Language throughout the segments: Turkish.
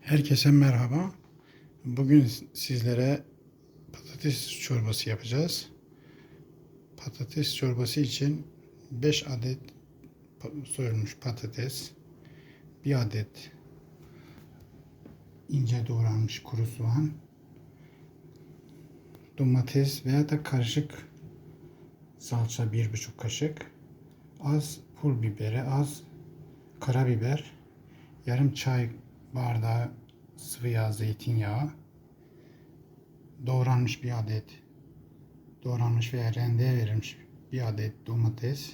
Herkese merhaba. Bugün sizlere patates çorbası yapacağız. Patates çorbası için 5 adet soyulmuş patates, 1 adet ince doğranmış kuru soğan, domates veya da karışık salça 1,5 kaşık, az pul biberi, az karabiber, yarım çay bardağı sıvı yağ zeytinyağı, doğranmış bir adet doğranmış veya rendeye verilmiş bir adet domates,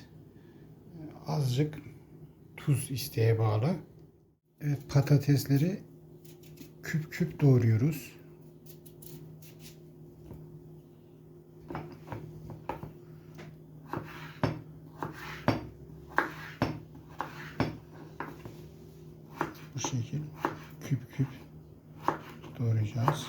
azıcık tuz isteğe bağlı. Evet patatesleri küp küp doğruyoruz. Bu şekil küp küp doğrayacağız.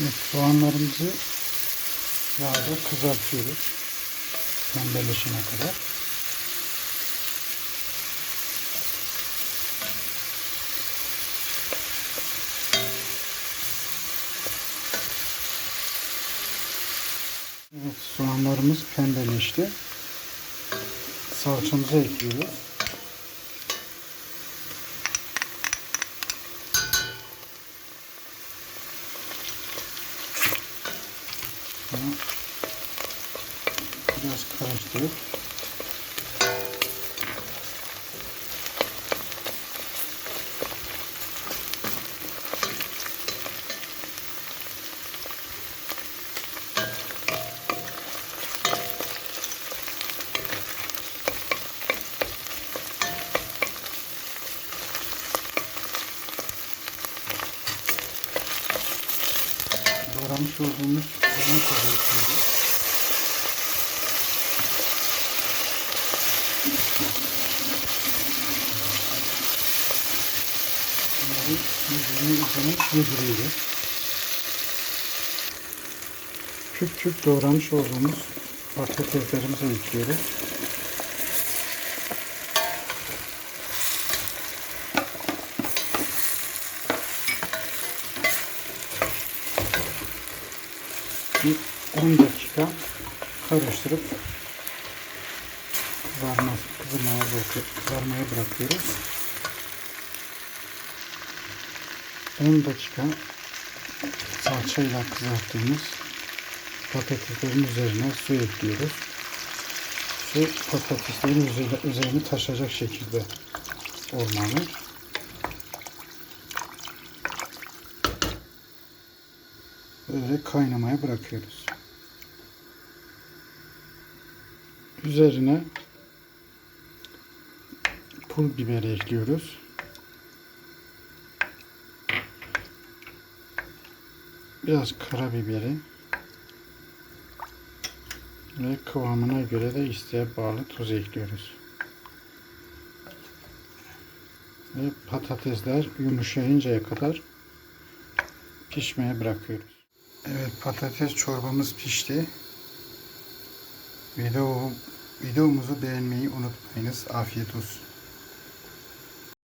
Evet, soğanlarımızı yağda kızartıyoruz. Pembeleşene kadar. Soğanlarımız pembeleşti. Salçamızı ekliyoruz. Biraz karıştırıp doğramış olduğumuz domatesi ekliyoruz. Bunları birbirine üzerine yediriyoruz. Küp küp doğramış olduğumuz patateslerimizi ekliyoruz. Bir 10 dakika karıştırıp kızarma, kızarmaya, kızarmaya bırakıyoruz. 10 dakika salçayla kızarttığımız patateslerin üzerine su ekliyoruz. Su patateslerin üzerine, üzerine taşacak şekilde olmalı. Böyle kaynamaya bırakıyoruz. Üzerine pul biberi ekliyoruz. Biraz karabiberi ve kıvamına göre de isteğe bağlı tuz ekliyoruz. Ve patatesler yumuşayıncaya kadar pişmeye bırakıyoruz. Evet patates çorbamız pişti. Video, videomuzu beğenmeyi unutmayınız. Afiyet olsun.